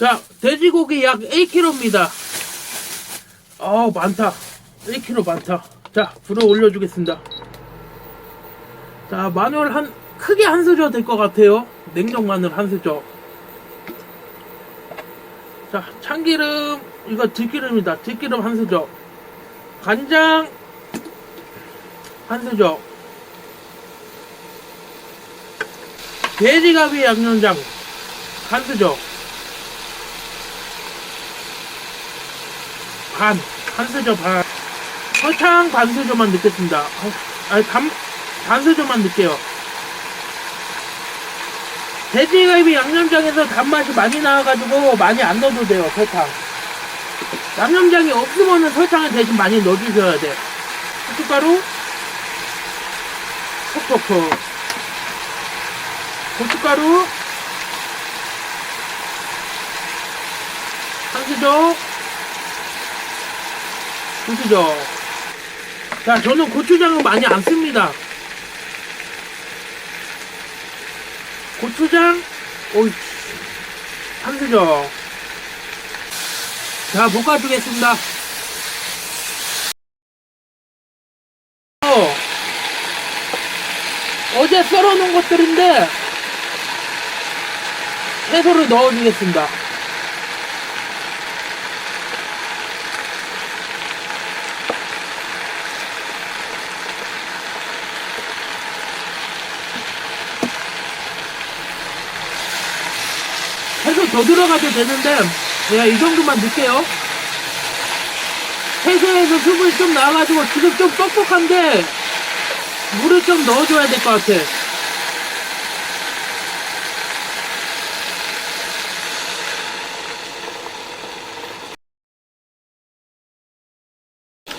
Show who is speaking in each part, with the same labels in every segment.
Speaker 1: 자, 돼지고기 약 1kg입니다. 어 많다. 1kg 많다. 자, 불을 올려주겠습니다. 자, 마늘 한, 크게 한 수저 될 것 같아요. 냉동 마늘 한 수저. 자, 참기름, 이거 들기름이다. 들기름 한 수저. 간장, 한 수저. 돼지갈비 양념장, 한 수저. 반, 한 수저 반. 설탕 반 수저만 넣겠습니다. 어, 아니, 반, 반 수저만 넣을게요. 돼지갈비 양념장에서 단맛이 많이 나와가지고 많이 안 넣어도 돼요, 설탕. 양념장이 없으면은 설탕을 대신 많이 넣어주셔야 돼. 고춧가루, 톡톡톡. 고춧가루, 한 수저, 두 수저. 자, 저는 고추장은 많이 안 씁니다. 고추장, 오이, 한 수저. 자, 볶아주겠습니다. 어, 어제 썰어놓은 것들인데, 채소를 넣어주겠습니다. 채소 더 들어가도 되는데 내가 이 정도만 넣을게요. 채소에서 수분이 좀 나와가지고 지금 좀 뻑뻑한데 물을 좀 넣어줘야 될 것 같아.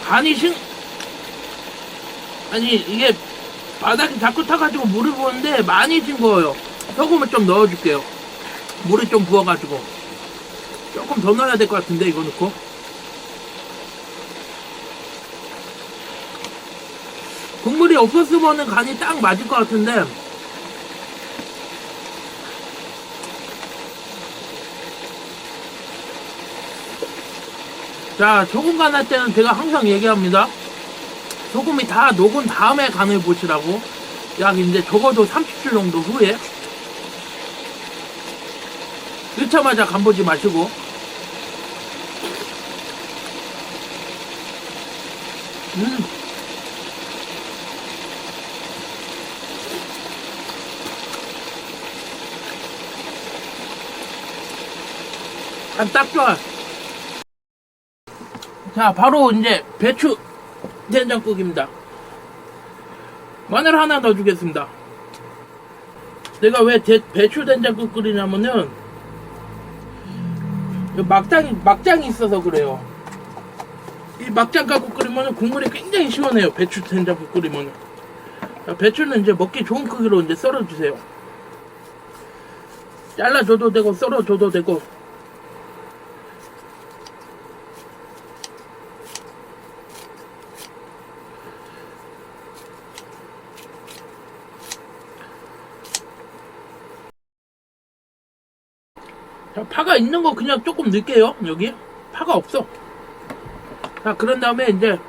Speaker 1: 간이 싱 아니 이게 바닥이 자꾸 타가지고 물을 부었는데 많이 싱거워요. 소금을 좀 넣어줄게요 물을 좀 부어가지고. 조금 더 넣어야 될 것 같은데 이거 넣고. 국물이 없었으면 간이 딱 맞을 것 같은데. 자 소금 간 할 때는 제가 항상 얘기합니다. 소금이 다 녹은 다음에 간을 보시라고. 약 이제 적어도 30초 정도 후에 넣자마자 간 보지 마시고. 음. 간딱 좋아. 자 바로 이제 배추 된장국입니다. 마늘 하나 넣어주겠습니다. 내가 왜 대- 배추 된장국 끓이냐면은 이 막장이 막장이 있어서 그래요. 이 막장 갖고 끓이면 국물이 굉장히 시원해요. 배추 된장국 끓이면. 자, 배추는 이제 먹기 좋은 크기로 이제 썰어주세요. 잘라줘도 되고 썰어줘도 되고. 파가 있는 거 그냥 조금 넣을게요. 여기 파가 없어. 자, 그런 다음에 이제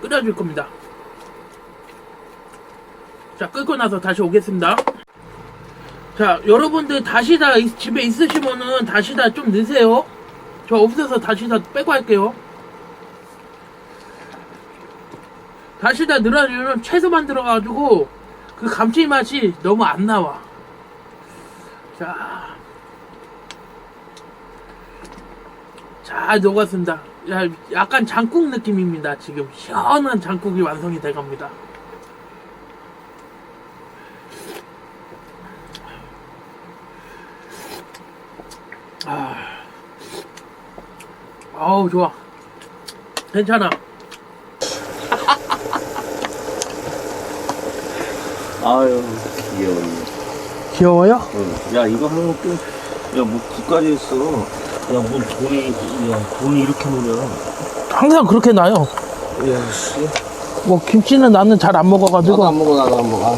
Speaker 1: 끓여줄 겁니다. 자, 끓고 나서 다시 오겠습니다. 자, 여러분들 다시다 있- 집에 있으시면은 다시다 좀 넣으세요. 저 없어서 다시다 빼고 할게요. 다시다 넣으려면 채소만 들어가가지고 그 감칠맛이 너무 안 나와. 자. 잘 녹았습니다. 야, 약간 장국 느낌입니다. 지금 시원한 장국이 완성이 돼 갑니다. 아, 아우 좋아. 괜찮아.
Speaker 2: 아유 귀여워.
Speaker 1: 귀여워요?
Speaker 2: 응. 야 이거 하면 또, 야 뭐 국까지 했어. 야뭐 돈이, 야 돈이 이렇게 노려.
Speaker 1: 항상 그렇게 나요.
Speaker 2: 야 씨.
Speaker 1: 뭐 김치는 나는 잘안 먹어가지고.
Speaker 2: 나도 안 먹어 나도 안 먹어.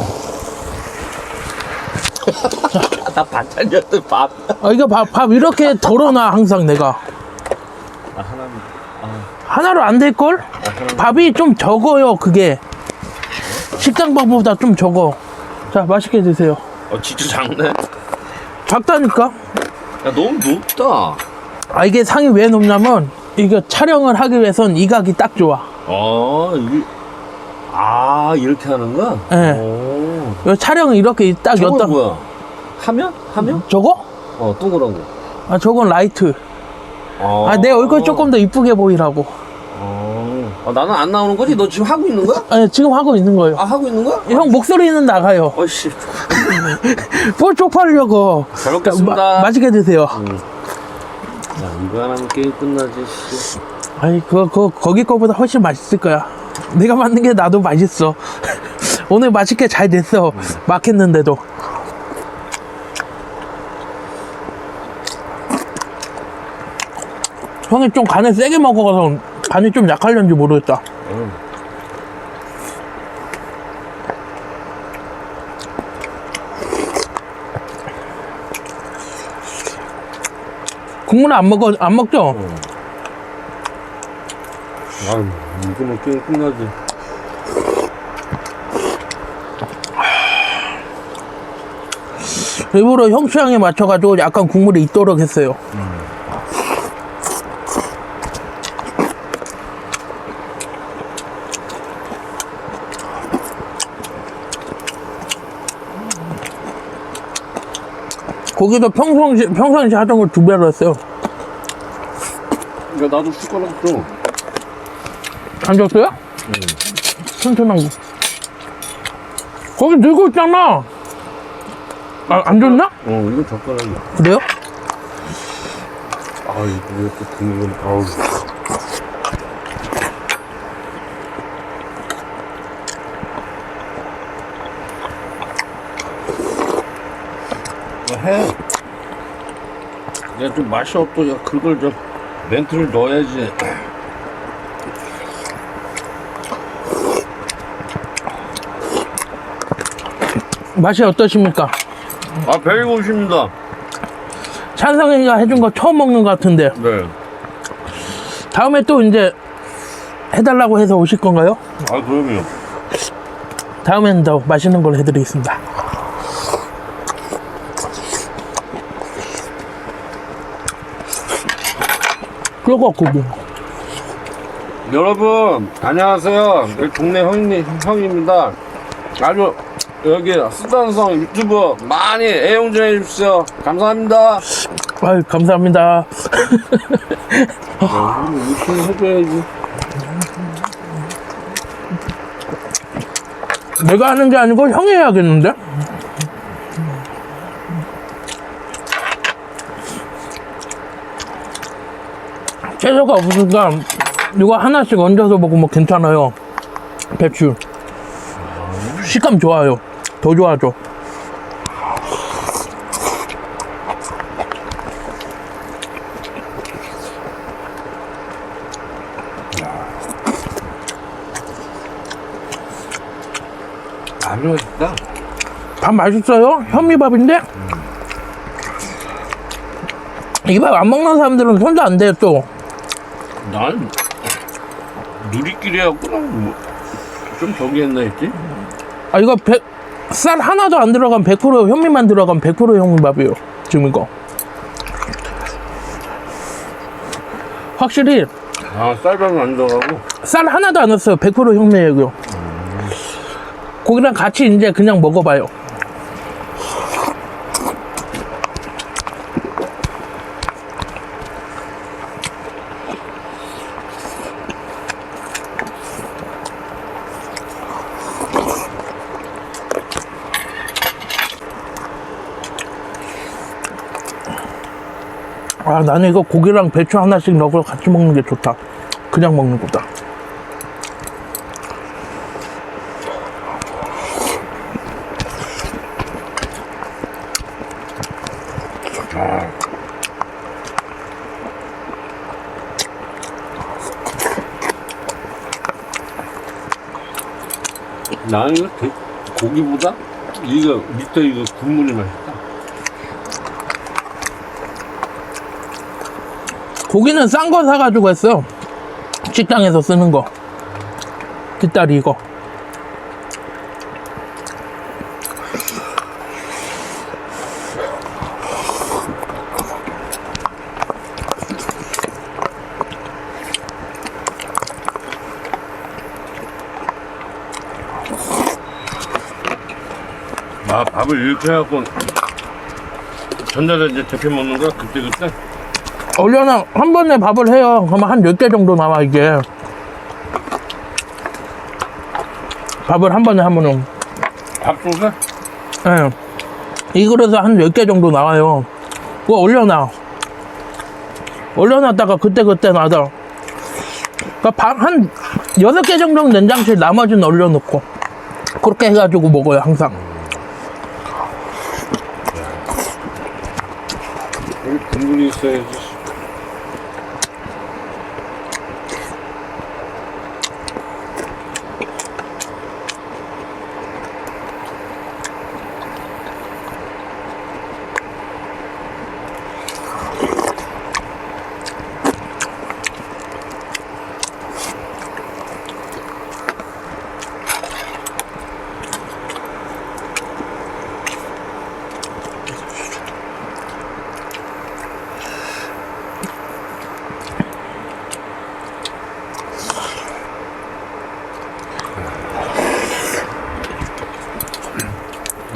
Speaker 2: 나 반찬이었어, 밥.
Speaker 1: 아, 이거 밥, 밥 이렇게 덜어놔, 항상 내가.
Speaker 2: 아, 하나는, 아,
Speaker 1: 하나로 안 될걸?
Speaker 2: 아, 하나는.
Speaker 1: 밥이 좀 적어요, 그게. 식당 밥보다 좀 적어. 자, 맛있게 드세요.
Speaker 2: 어, 진짜 작네.
Speaker 1: 작다니까?
Speaker 2: 야, 너무 높다.
Speaker 1: 아, 이게 상이 왜 높냐면, 이거 촬영을 하기 위해선 이 각이 딱 좋아.
Speaker 2: 아, 이, 아, 이렇게 하는 거야?
Speaker 1: 예.
Speaker 2: 오.
Speaker 1: 이 촬영을 이렇게 딱
Speaker 2: 저건
Speaker 1: 였다.
Speaker 2: 뭐야? 화면? 화면?
Speaker 1: 저거?
Speaker 2: 어, 동그란
Speaker 1: 아, 저건 라이트.
Speaker 2: 거.
Speaker 1: 아, 내 얼굴 조금 더 이쁘게 보이라고.
Speaker 2: 어. 아, 나는 안 나오는 거지? 너 지금 하고 있는 거야?
Speaker 1: 아, 지금 하고 있는 거예요.
Speaker 2: 아, 하고 있는 거야?
Speaker 1: 형 목소리는 나가요.
Speaker 2: 어이씨.
Speaker 1: 뭘 쪽팔려고.
Speaker 2: 잘 먹겠습니다.
Speaker 1: 마- 맛있게 드세요.
Speaker 2: 야, 이거 하나면 게임 끝나지, 씨.
Speaker 1: 아니, 그거, 그거, 거기 거보다 훨씬 맛있을 거야. 내가 만든 게 나도 맛있어. 오늘 맛있게 잘 됐어. 막 했는데도. 형이 좀 간을 세게 먹어서 간이 좀 약할는지 모르겠다.
Speaker 2: 응.
Speaker 1: 국물 안 먹어, 안 먹죠?
Speaker 2: 아, 이거면 게임 끝나지.
Speaker 1: 일부러 형 취향에 맞춰가지고 약간 국물이 있도록 했어요. 고기도 평상시, 평상시 하던 걸 두 배로 했어요.
Speaker 2: 야, 나도 숟가락 줘.
Speaker 1: 안 줬어요? 튼튼한 거. 거기 들고 있잖아. 아, 안 줬나?
Speaker 2: 어, 이거 젓가락이야.
Speaker 1: 그래요?
Speaker 2: 아, 이거 왜또 국물은, 아우. 뭐 해. 내가 좀 맛이 없어. 야, 그걸 좀 멘트를 넣어야지.
Speaker 1: 맛이 어떠십니까?
Speaker 2: 아, 배고프십니다.
Speaker 1: 찬성이가 해준 거 처음 먹는 것 같은데
Speaker 2: 네.
Speaker 1: 다음에 또 이제 해달라고 해서 오실 건가요?
Speaker 2: 아, 그럼요.
Speaker 1: 다음엔 더 맛있는 걸 해드리겠습니다. 그거 고기.
Speaker 2: 여러분 안녕하세요 여기 동네 형님, 형입니다 아주 여기 수단성 유튜브 많이 애용해 주십시오 감사합니다
Speaker 1: 아유 감사합니다.
Speaker 2: 유튜브 해줘야지
Speaker 1: 내가 하는 게 아니고 형이 해야겠는데? 채소가 없으니까 이거 하나씩 얹어서 먹으면 괜찮아요. 배추. 식감 좋아요. 더
Speaker 2: 맛있다
Speaker 1: 밥 맛있어요? 현미밥인데? 이 밥 안 먹는 사람들은 손도 안 돼, 또.
Speaker 2: 난 누리끼리 해갖고 뭐, 좀 저기 했나 했지
Speaker 1: 아, 이거 백- 쌀 하나도 안 들어간 100% 현미만 들어간 100% 현미밥이에요. 지금 이거. 확실히
Speaker 2: 아 쌀밥은 안 들어가고
Speaker 1: 쌀 하나도 안 넣었어요. 100% 현미예요. 이거. 고기랑 같이 이제 그냥 먹어봐요. 아, 나는 이거 고기랑 배추 하나씩 넣고 같이 먹는 게 좋다. 그냥 먹는 거다.
Speaker 2: 나는 이거 대- 고기보다 이거 밑에 이거 국물이 맛있다
Speaker 1: 고기는 싼 거 사가지고 했어요. 식당에서 쓰는 거. 뒷다리 이거.
Speaker 2: 아, 밥을 이렇게 해갖고 전자레인지 데펴 먹는 거야? 그때 그때?
Speaker 1: 얼려나 한 번에 밥을 해요. 그러면 한 10개 정도 나와, 이게. 밥을 한 번에 하면은.
Speaker 2: 밥솥에?
Speaker 1: 예. 이 그릇에 한 10개 정도 나와요. 그거 올려놔. 올려놨다가 그때그때 놔둬. 그니까 밥한 6개 정도는 냉장실 나머지는 올려놓고. 그렇게 해가지고 먹어요, 항상.
Speaker 2: 여기 국물이 있어야지.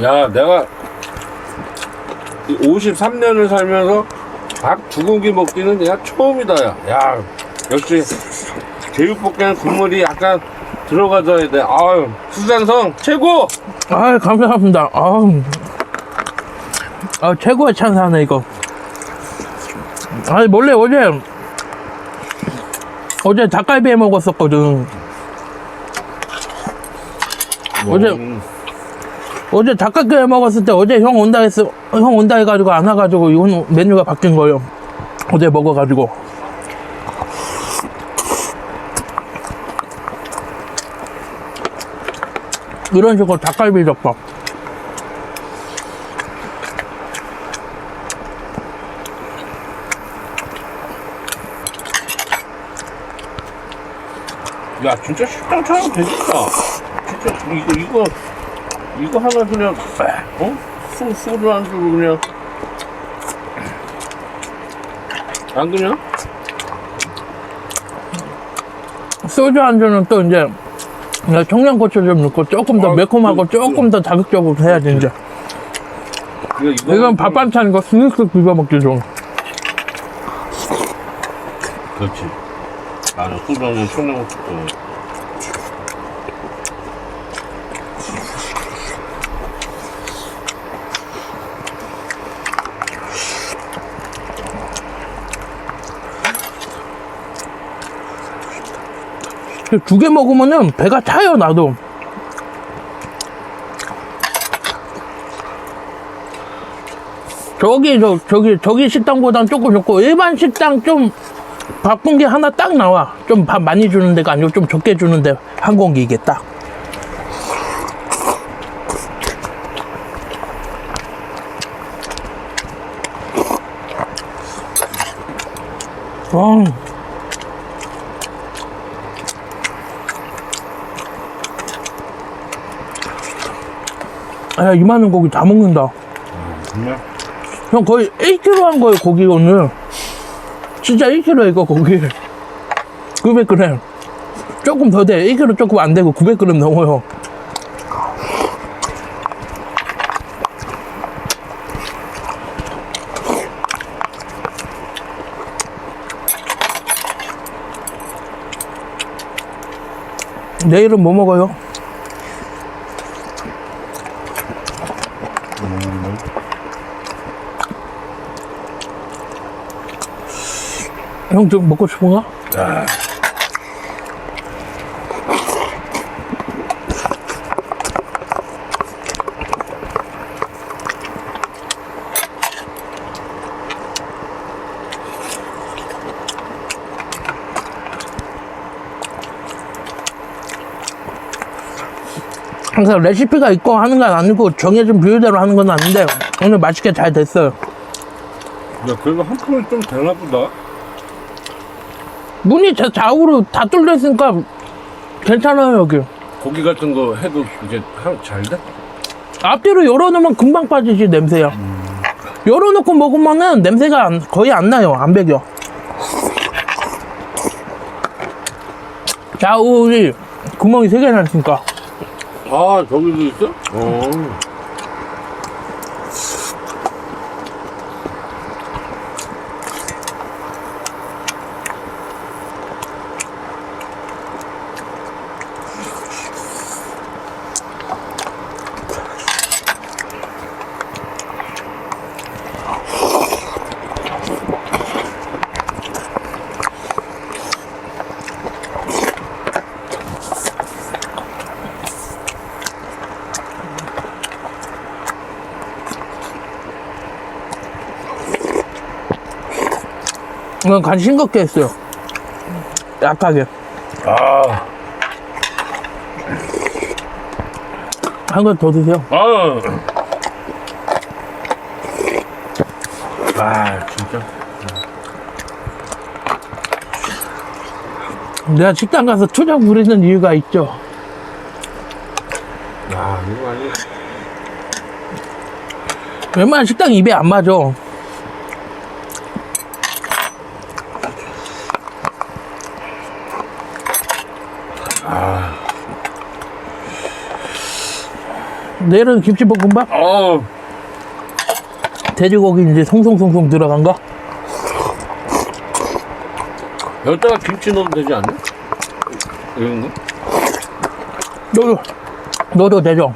Speaker 2: 야, 내가 53년을 살면서 밥두 공기 먹기는 내가 처음이다, 야. 야, 역시 제육볶이는 국물이 약간 들어가줘야 돼. 아유, 수산성 최고!
Speaker 1: 아 감사합니다. 아우. 아, 최고의 찬사네, 이거. 아니, 원래 어제, 어제 닭갈비 해 먹었었거든. 어제-
Speaker 2: 음,
Speaker 1: 어제 해 먹었을 때 어제 형 온다 했어. 형 온다 해가지고 안 와가지고 이건 메뉴가 바뀐 거예요. 어제 먹어가지고. 이런 식으로 닭갈비 덮밥.
Speaker 2: 야, 진짜 식당처럼 되겠다. 진짜 이거, 이거, 이거 하나 그냥, 어? 소, 소주 안주로 그냥. 안 그냥?
Speaker 1: 소주 안주는 또 이제 청양고추 좀 넣고 조금 더
Speaker 2: 아,
Speaker 1: 매콤하고
Speaker 2: 그-
Speaker 1: 조금 더 자극적으로 해야지 이제.
Speaker 2: 이거,
Speaker 1: 이건 밥 반찬 이거 스낵스 비벼 먹기 좋은.
Speaker 2: 그렇지. 나는 소주 한잔 청내고 싶
Speaker 1: 두 개 먹으면은 배가 차요 나도. 저기 저 저기 저기 식당보단 조금 좋고 일반 식당 좀 바꾼 게 하나 딱 나와. 좀 밥 많이 주는 데가 아니고 좀 적게 주는 데 한 공기 이게 딱. 와. 아, 이 많은 고기 다 먹는다.
Speaker 2: 정말?
Speaker 1: 형 거의 1kg 한 거예요, 고기 오늘. 진짜 1kg 이거 고기. 900g. 조금 더 돼. 1kg 조금 안 되고 900g 넘어요. 내일은 뭐 먹어요? 형 좀 먹고 싶은 거?
Speaker 2: 야.
Speaker 1: 항상 레시피가 있고 하는 건 아니고 정해진 비율대로 하는 건 아닌데 오늘 맛있게 잘 됐어요.
Speaker 2: 야, 그래도 한 푼이 좀 되나 보다.
Speaker 1: 문이 자- 좌우로 다 뚫려 있으니까 괜찮아요 여기.
Speaker 2: 고기 같은 거 해도 이제 한- 잘 돼?
Speaker 1: 앞뒤로 열어놓으면 금방 빠지지 냄새야. 열어놓고 먹으면은 냄새가 안- 거의 안 나요. 안 배겨. 좌우리 구멍이 세 개나 있으니까.
Speaker 2: 아 저기도 있어? 어.
Speaker 1: 이건 간 싱겁게 했어요. 약하게.
Speaker 2: 아.
Speaker 1: 한번더 드세요.
Speaker 2: 아. 아 진짜.
Speaker 1: 내가 식당 가서 초장 부리는 이유가 있죠.
Speaker 2: 야 이거 아니.
Speaker 1: 웬만한 식당 입에 안 맞아. 내일은 김치볶음밥?
Speaker 2: 어.
Speaker 1: 돼지고기 이제 송송송송 들어간 거?
Speaker 2: 여기다가 김치 넣으면 되지 않나? 이런 거?
Speaker 1: 너도, 너도 되죠?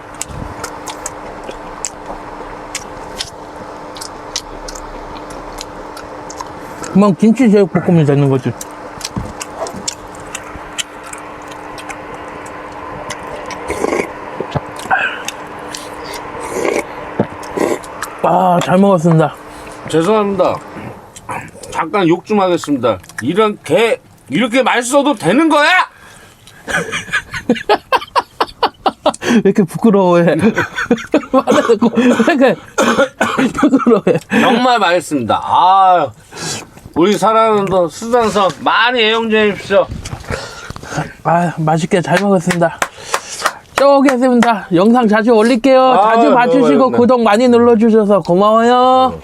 Speaker 1: 그만 김치 제육볶음이 되는 거지. 아, 잘 먹었습니다.
Speaker 2: 죄송합니다. 잠깐 욕 좀 하겠습니다. 이런 개 이렇게 맛있어도 되는 거야?
Speaker 1: 왜 이렇게 부끄러워해? 말해놓고 왜 이렇게 부끄러워해?
Speaker 2: 정말 맛있습니다. 아, 우리 사랑하는 수산선 많이 애용해 주십시오.
Speaker 1: 아, 맛있게 잘 먹었습니다. 또 오겠습니다. 영상 자주 올릴게요.
Speaker 2: 아,
Speaker 1: 자주 봐주시고
Speaker 2: 맛있네.
Speaker 1: 구독 많이 눌러주셔서 고마워요.